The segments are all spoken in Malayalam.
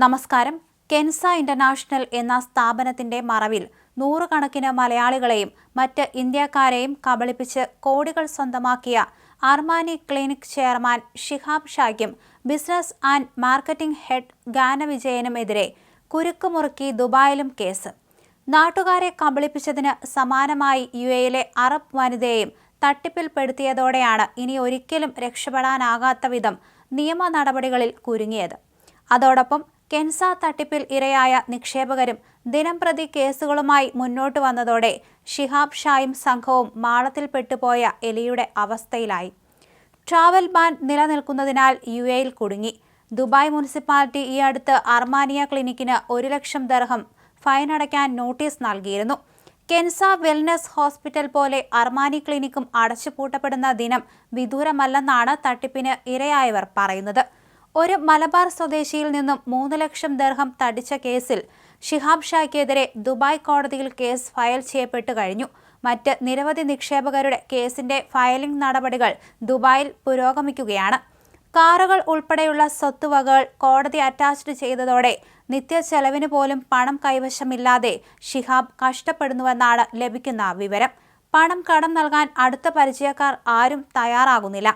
നമസ്കാരം. കെൻസ ഇന്റർനാഷണൽ എന്ന സ്ഥാപനത്തിന്റെ മറവിൽ നൂറുകണക്കിന് മലയാളികളെയും മറ്റ് ഇന്ത്യക്കാരെയും കബളിപ്പിച്ച് കോടികൾ സ്വന്തമാക്കിയ അർമാനി ക്ലിനിക് ചെയർമാൻ ഷിഹാബ് ഷായ്ക്കും ബിസിനസ് ആൻഡ് മാർക്കറ്റിംഗ് ഹെഡ് ഗാനവിജയനുമെതിരെ കുരുക്കുമുറുക്കി ദുബായിലും കേസ്. നാട്ടുകാരെ കബളിപ്പിച്ചതിന് സമാനമായി യു എയിലെ അറബ് വനിതയെയും തട്ടിപ്പിൽപ്പെടുത്തിയതോടെയാണ് ഇനി ഒരിക്കലും രക്ഷപ്പെടാനാകാത്ത വിധം നിയമ നടപടികളിൽ കുരുങ്ങിയത്. അതോടൊപ്പം കെൻസ തട്ടിപ്പിൽ ഇരയായ നിക്ഷേപകരും ദിനംപ്രതി കേസുകളുമായി മുന്നോട്ട് വന്നതോടെ ഷിഹാബ് ഷായും സംഘവും മാളത്തിൽ പെട്ടുപോയ എലിയുടെ അവസ്ഥയിലായി. ട്രാവൽ ബാൻ നിലനിൽക്കുന്നതിനാൽ യു എയിൽ കുടുങ്ങി. ദുബായ് മുനിസിപ്പാലിറ്റി ഈ അടുത്ത് അർമാനിയ ക്ലിനിക്കിന് ഒരു ലക്ഷം ദർഹം ഫൈൻ അടയ്ക്കാൻ നോട്ടീസ് നൽകിയിരുന്നു. കെൻസ വെൽനസ് ഹോസ്പിറ്റൽ പോലെ അർമാനി ക്ലിനിക്കും അടച്ചുപൂട്ടപ്പെടുന്ന ദിനം വിദൂരമല്ലെന്നാണ് തട്ടിപ്പിന് ഇരയായവർ പറയുന്നത്. ഒരു മലബാർ സ്വദേശിയിൽ നിന്നും മൂന്ന് ലക്ഷം ദർഹം തടിച്ച കേസിൽ ഷിഹാബ് ഷായ്ക്കെതിരെ ദുബായ് കോടതിയിൽ കേസ് ഫയൽ ചെയ്യപ്പെട്ടു കഴിഞ്ഞു. മറ്റ് നിരവധി നിക്ഷേപകരുടെ കേസിന്റെ ഫയലിംഗ് നടപടികൾ ദുബായിൽ പുരോഗമിക്കുകയാണ്. കാറുകൾ ഉൾപ്പെടെയുള്ള സ്വത്തുവകകൾ കോടതി അറ്റാച്ച്ഡ് ചെയ്തതോടെ നിത്യ ചെലവിന് പോലും പണം കൈവശമില്ലാതെ ഷിഹാബ് കഷ്ടപ്പെടുന്നുവെന്നാണ് ലഭിക്കുന്ന വിവരം. പണം കടം നൽകാൻ അടുത്ത പരിചയക്കാർ ആരും തയ്യാറാകുന്നില്ല.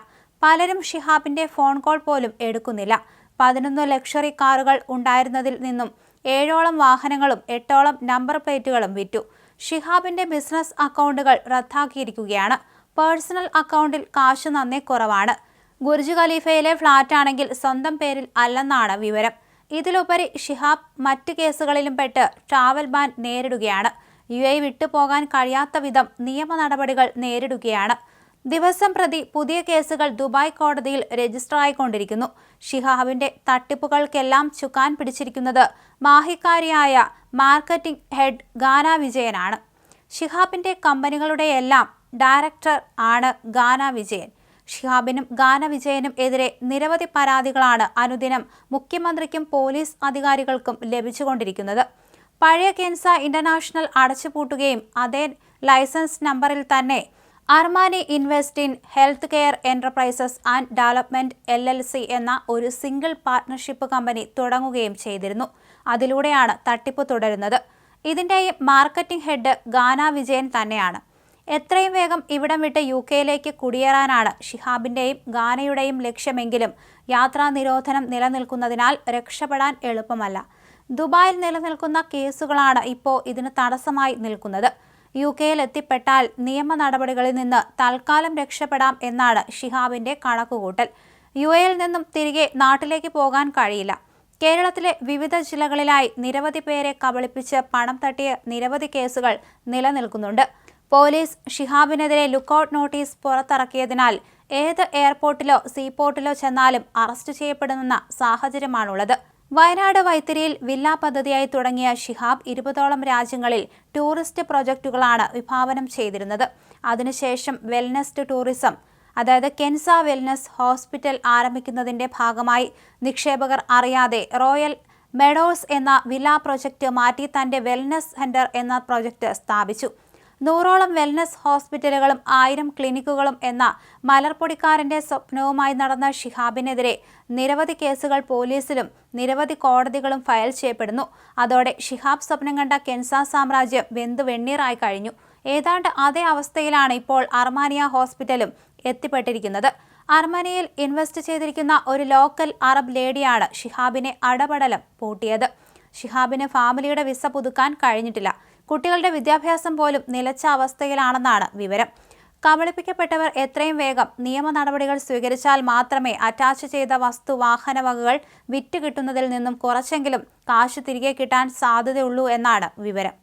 പലരും ഷിഹാബിന്റെ ഫോൺ കോൾ പോലും എടുക്കുന്നില്ല. പതിനൊന്ന് ലക്ഷറി കാറുകൾ ഉണ്ടായിരുന്നതിൽ നിന്നും ഏഴോളം വാഹനങ്ങളും എട്ടോളം നമ്പർ പ്ലേറ്റുകളും വിറ്റു. ഷിഹാബിന്റെ ബിസിനസ് അക്കൗണ്ടുകൾ റദ്ദാക്കിയിരിക്കുകയാണ്. പേഴ്സണൽ അക്കൗണ്ടിൽ കാശ് നന്നേ കുറവാണ്. ഗുർജ് ഖലീഫയിലെ ഫ്ളാറ്റാണെങ്കിൽ സ്വന്തം പേരിൽ അല്ലെന്നാണ് വിവരം. ഇതിലുപരി ഷിഹാബ് മറ്റ് കേസുകളിലും പെട്ട് ട്രാവൽ ബാൻ നേരിടുകയാണ്. യു എ വിട്ടുപോകാൻ കഴിയാത്ത വിധം നിയമ നടപടികൾ നേരിടുകയാണ്. ദിവസം പ്രതി പുതിയ കേസുകൾ ദുബായ് കോടതിയിൽ രജിസ്റ്റർ ആയിക്കൊണ്ടിരിക്കുന്നു ഷിഹാബിന്റെ തട്ടിപ്പുകൾക്കെല്ലാം ചുക്കാൻ പിടിച്ചിരിക്കുന്നത് മാഹിക്കാരിയായ മാർക്കറ്റിംഗ് ഹെഡ് ഗാന വിജയനാണ്. ഷിഹാബിന്റെ കമ്പനികളുടെ എല്ലാം ഡയറക്ടർ ആണ് ഗാന വിജയൻ. ഷിഹാബിനും ഗാന വിജയനും എതിരെ നിരവധി പരാതികളാണ് അനുദിനം മുഖ്യമന്ത്രിക്കും പോലീസ് അധികാരികൾക്കും ലഭിച്ചുകൊണ്ടിരിക്കുന്നത്. പഴയ കെൻസ ഇന്റർനാഷണൽ അടച്ചുപൂട്ടുകയും അതേ ലൈസൻസ് നമ്പറിൽ തന്നെ Armani invest in health care enterprises and development L L C എന്ന ഒരു സിംഗിൾ പാർട്ണർഷിപ്പ് കമ്പനി തുടങ്ങുകയും ചെയ്തിരുന്നു. അതിലൂടെയാണ് തട്ടിപ്പ് തുടരുന്നത്. ഇതിന്റെയും മാർക്കറ്റിംഗ് ഹെഡ് ഗാന വിജയൻ തന്നെയാണ്. എത്രയും വേഗം ഇവിടം വിട്ട് യു കെയിലേക്ക് കുടിയേറാനാണ് ഷിഹാബിന്റെയും ഗാനയുടെയും ലക്ഷ്യമെങ്കിലും യാത്രാ നിരോധനം നിലനിൽക്കുന്നതിനാൽ രക്ഷപ്പെടാൻ എളുപ്പമല്ല. ദുബായിൽ നിലനിൽക്കുന്ന കേസുകളാണ് ഇപ്പോൾ ഇതിന് തടസ്സമായി നിൽക്കുന്നത്. യു കെയിൽ എത്തിപ്പെട്ടാൽ നിയമ നടപടികളിൽ നിന്ന് തൽക്കാലം രക്ഷപ്പെടാം എന്നാണ് ഷിഹാബിന്റെ കണക്കുകൂട്ടൽ. യു എയിൽ നിന്നും തിരികെ നാട്ടിലേക്ക് പോകാൻ കഴിയില്ല. കേരളത്തിലെ വിവിധ ജില്ലകളിലായി നിരവധി പേരെ കബളിപ്പിച്ച് പണം തട്ടിയ നിരവധി കേസുകൾ നിലനിൽക്കുന്നുണ്ട്. പോലീസ് ഷിഹാബിനെതിരെ ലുക്കൌട്ട് നോട്ടീസ് പുറത്തിറക്കിയതിനാൽ ഏത് എയർപോർട്ടിലോ സീപോർട്ടിലോ ചെന്നാലും അറസ്റ്റ് ചെയ്യപ്പെടുന്ന സാഹചര്യമാണുള്ളത്. വയനാട് വൈത്തിരിയിൽ വില്ലാ പദ്ധതിയായി തുടങ്ങിയ ഷിഹാബ് ഇരുപതോളം രാജ്യങ്ങളിൽ ടൂറിസ്റ്റ് പ്രൊജക്ടുകളാണ് വിഭാവനം ചെയ്തിരുന്നത്. അതിനുശേഷം വെൽനസ് ടൂറിസം അതായത് കെൻസ വെൽനസ് ഹോസ്പിറ്റൽ ആരംഭിക്കുന്നതിന്റെ ഭാഗമായി നിക്ഷേപകർ അറിയാതെ റോയൽ മെഡോസ് എന്ന വില്ല പ്രൊജക്ട് മാറ്റി തന്റെ വെൽനസ് സെന്റർ എന്ന പ്രൊജക്ട് സ്ഥാപിച്ചു. നൂറോളം വെൽനസ് ഹോസ്പിറ്റലുകളും ആയിരം ക്ലിനിക്കുകളും എന്ന മലർപ്പൊടിക്കാരന്റെ സ്വപ്നവുമായി നടന്ന ഷിഹാബിനെതിരെ നിരവധി കേസുകൾ പോലീസിലും നിരവധി കോടതികളും ഫയൽ ചെയ്യപ്പെടുന്നു. അതോടെ ഷിഹാബ് സ്വപ്നം കണ്ട കെൻസ സാമ്രാജ്യം വെന്തു വെണ്ണീറായി കഴിഞ്ഞു. ഏതാണ്ട് അതേ അവസ്ഥയിലാണ് ഇപ്പോൾ അർമാനിയ ഹോസ്പിറ്റലും എത്തിപ്പെട്ടിരിക്കുന്നത്. അർമാനിയയിൽ ഇൻവെസ്റ്റ് ചെയ്തിരിക്കുന്ന ഒരു ലോക്കൽ അറബ് ലേഡിയാണ് ഷിഹാബിനെ അടപടലം പൂട്ടിയത്. ഷിഹാബിന് ഫാമിലിയുടെ വിസ പുതുക്കാൻ കഴിഞ്ഞിട്ടില്ല. കുട്ടികളുടെ വിദ്യാഭ്യാസം പോലും നിലച്ച അവസ്ഥയിലാണെന്നാണ് വിവരം. കബളിപ്പിക്കപ്പെട്ടവർ എത്രയും വേഗം നിയമ നടപടികൾ സ്വീകരിച്ചാൽ മാത്രമേ അറ്റാച്ച് ചെയ്ത വസ്തു വാഹന വകകൾ വിറ്റ് കിട്ടുന്നതിൽ നിന്നും കുറച്ചെങ്കിലും കാശ് തിരികെ കിട്ടാൻ സാധ്യതയുള്ളൂ എന്നാണ് വിവരം.